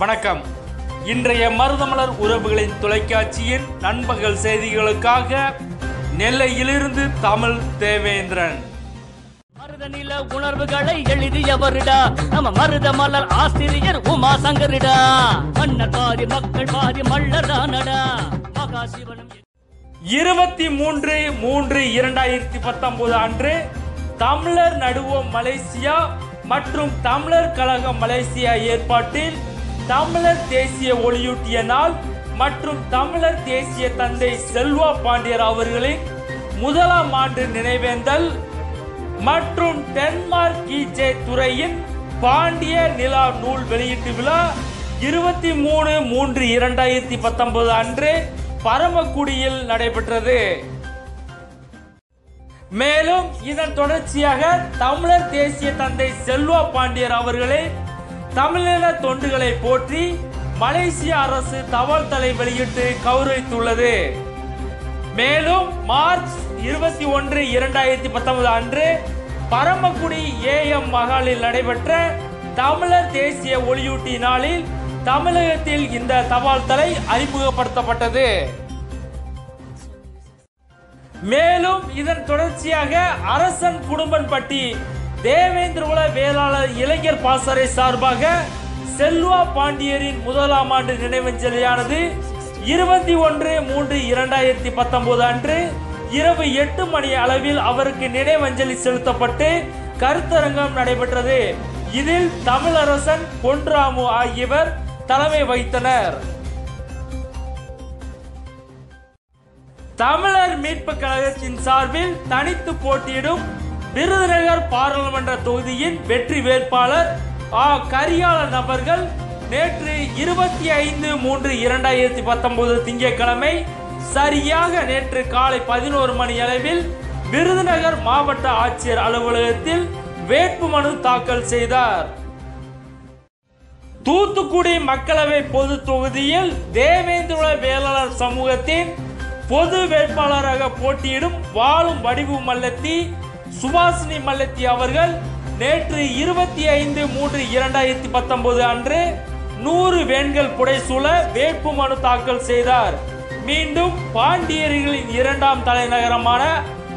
வணக்கம். இன்றைய மருதமலர் உறவுகளின் தொலைக்காட்சியின் நண்பகல் செய்திகளுக்காக நெல்லையிலிருந்து தமிழ் தேவேந்திரன். மருத நில உணர்வுகளை எழுதியவருடா. நம்ம மருத மலர் ஆசிரியர் உமா சங்கரிடா. மன்னர் பாதி மக்கள் பாதி மல்லரானடா மகாசிவனும் இருபத்தி மூன்று மூன்று இரண்டாயிரத்தி பத்தொன்பது அன்று தமிழர் நடுவோம் மலேசியா மற்றும் தமிழர் கழகம் மலேசியா ஏற்பாட்டில் தமிழர் தேசிய ஒளியூட்டிய நாள் மற்றும் தமிழர் தேசிய தந்தை செல்வா பாண்டியர் அவர்களின் முதலாம் ஆண்டு நினைவேந்தல் மற்றும் டென்மார்க் கீஜே துறையின் பாண்டிய நிலா நூல் வெளியீட்டு விழா இருபத்தி மூணு மூன்று இரண்டாயிரத்தி பத்தொன்பது அன்று பரமக்குடியில் நடைபெற்றது. மேலும் இதன் தொடர்ச்சியாக தமிழர் தேசிய தந்தை செல்வா பாண்டியர் அவர்களின் தமிழீழ தொண்டுகளை போற்றி மலேசிய அரசு தபால் தலை வெளியிட்டு கௌரவித்துள்ளது. மேலும் மார்ச் இருபத்தி ஒன்று இரண்டாயிரத்தி பத்தொன்பது அன்று பரமக்குடி ஏஎம் மகாலில் நடைபெற்ற தமிழர் தேசிய ஒளியூட்டி நாளில் தமிழகத்தில் இந்த தபால் தலை அறிமுகப்படுத்தப்பட்டது. மேலும் இதன் தொடர்ச்சியாக அரசன் குடும்பன்பட்டி தேவேந்திரகுல வேளாளர் இளைஞர் பாசறை சார்பாக செல்வா பாண்டியரின் முதலாம் ஆண்டு நினைவஞ்சலியானது இருபத்தி ஒன்று மூன்று இரண்டாயிரத்தி பத்தொன்பது அன்று இரவு எட்டு மணி அளவில் அவருக்கு நினைவஞ்சலி செலுத்தப்பட்டு கருத்தரங்கம் நடைபெற்றது. இதில் தமிழரசன் பொன்ராமு ஆகியவர் தலைமை வைத்தனர் தமிழர் மீட்பு கழகத்தின் சார்பில் தனித்து போட்டியிடும் விருதுநகர் பாராளுமன்ற தொகுதியின் வெற்றி வேட்பாளர் ஆ கரியாள நபர்கள் நேற்று இருபத்தி ஐந்து மூன்று இரண்டாயிரத்தி பத்தொன்பது திங்கட்கிழமை சரியாக நேற்று காலை பதினோரு மணி அளவில் விருதுநகர் மாவட்ட ஆட்சியர் அலுவலகத்தில் வேட்புமனு தாக்கல் செய்தார். தூத்துக்குடி மக்களவை பொது தொகுதியில் தேவேந்திர வேளாளர் சமூகத்தின் பொது வேட்பாளராக போட்டியிடும் வாழும் வடிவு மல்லத்தி சுபாஷினி மல்லத்தி அவர்கள் நேற்று இருபத்தி ஐந்து மூன்று இரண்டாயிரத்தி பத்தொன்பது அன்று நூறு வேன்கள் புடைசூழ வேட்புமனு தாக்கல் செய்தார். மீண்டும் பாண்டியர்களின் இரண்டாம் தலைநகரமான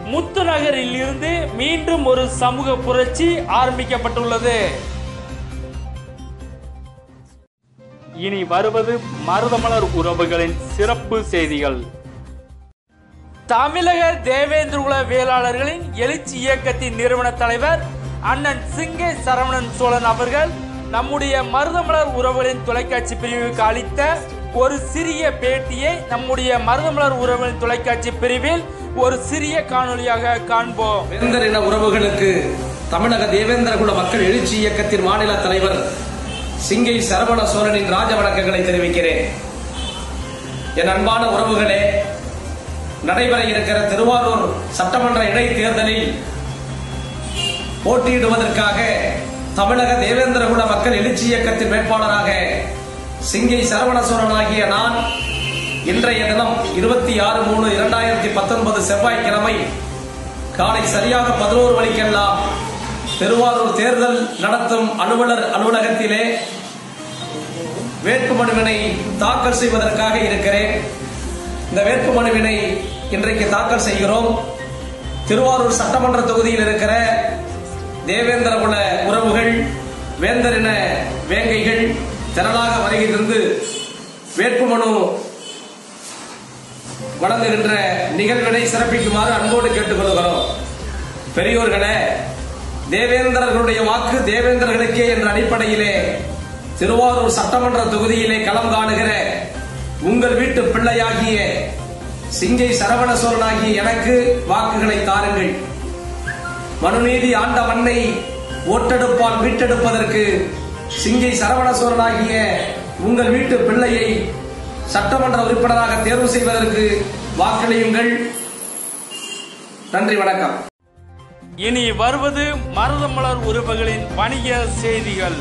முத்து நகரில் இருந்து மீண்டும் ஒரு சமூக புரட்சி ஆரம்பிக்கப்பட்டுள்ளது. இனி வருவது மருதமலர் உறவுகளின் சிறப்பு செய்திகள். தமிழக தேவேந்திரகுல வேளாளர்களின் எழுச்சி இயக்கத்தின் நிறுவன தலைவர் அண்ணன் சிங்கை சரவணன் சோழன் அவர்கள் நம்முடைய மருதமலர் உறவுகளின் தொலைக்காட்சி பிரிவுக்கு அளித்த ஒரு சிறிய பேட்டியை நம்முடைய மருதமலர் உறவுகளின் தொலைக்காட்சி பிரிவில் ஒரு சிறிய காணொளியாக காண்போம். வேந்தர் இன உறவுகளுக்கு தமிழக தேவேந்திர குல மக்கள் எழுச்சி இயக்கத்தின் மாநில தலைவர் சிங்கை சரவண சோழனின் ராஜ வணக்கங்களை தெரிவிக்கிறேன். என் அன்பான உறவுகளே நடைபெற இருக்கிற திருவாரூர் சட்டமன்ற இடைத்தேர்தலில் போட்டியிடுவதற்காக தமிழக தேவேந்திரகுல மக்கள் எழுச்சி இயக்கத்தின் வேட்பாளராக சிங்கை சரவண ஆகிய நான் இன்றைய தினம் இருபத்தி ஆறு மூணு இரண்டாயிரத்தி பத்தொன்பது செவ்வாய்க்கிழமை காலை சரியாக பதினோரு மணிக்கெல்லாம் திருவாரூர் தேர்தல் நடத்தும் அலுவலர் அலுவலகத்திலே வேட்புமனுவினை தாக்கல் செய்வதற்காக இருக்கிறேன். இந்த வேட்புமனுவினை இன்றைக்கு தாக்கல் செய்கிறோம். திருவாரூர் சட்டமன்ற தொகுதியில் இருக்கிற தேவேந்திர குல உறவுகள் வேந்தரின வேங்கைகள் திரளாக வருகை தந்து வேட்புமனு வழங்குகின்ற நிகழ்வினை சிறப்பிக்குமாறு அன்போடு கேட்டுக்கொள்கிறோம். பெரியோர்களே தேவேந்திரர்களுடைய வாக்கு தேவேந்திரர்களுக்கே என்ற அடிப்படையிலே திருவாரூர் சட்டமன்ற தொகுதியிலே களம் காணுகிற உங்கள் வீட்டு பிள்ளையாகிய சிங்கை சரவண சோழனாகிய எனக்கு வாக்குகளை தாருங்கள். மனுநீதி ஆண்ட மண்ணை ஓட்டெடுப்பால் மீட்டெடுப்பதற்கு சிங்கை சரவண சோழனாகிய உங்கள் வீட்டு பிள்ளையை சட்டமன்ற உறுப்பினராக தேர்வு செய்வதற்கு வாக்களியுங்கள். நன்றி வணக்கம். இனி வருவது மருதமலர் உறவுகளின் வணிக செய்திகள்.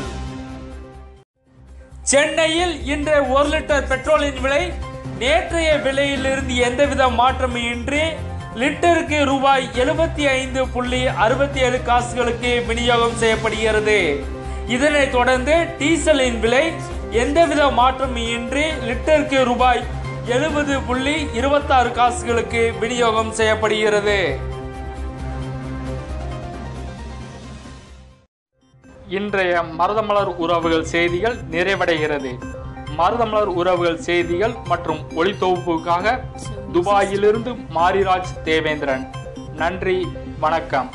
சென்னையில் இன்று ஒரு லிட்டர் பெட்ரோலின் விலை நேற்றைய விலையிலிருந்து எந்தவித மாற்றமும் இன்றி லிட்டருக்கு ரூபாய் எழுபத்தி ஐந்து புள்ளி அறுபத்தி ஏழு காசுகளுக்கு விநியோகம் செய்யப்படுகிறது. இதனைத் தொடர்ந்து டீசலின் விலை எந்தவித மாற்றமும் இன்றி லிட்டருக்கு ரூபாய் எழுபது புள்ளி இருபத்தாறு காசுகளுக்கு விநியோகம் செய்யப்படுகிறது. இன்றைய மருதமலர் உறவுகள் செய்திகள் நிறைவடைகிறது. மருதமலர் உறவுகள் செய்திகள் மற்றும் ஒளித்தொகுப்புக்காக துபாயிலிருந்து மாரிராஜ் தேவேந்திரன். நன்றி வணக்கம்.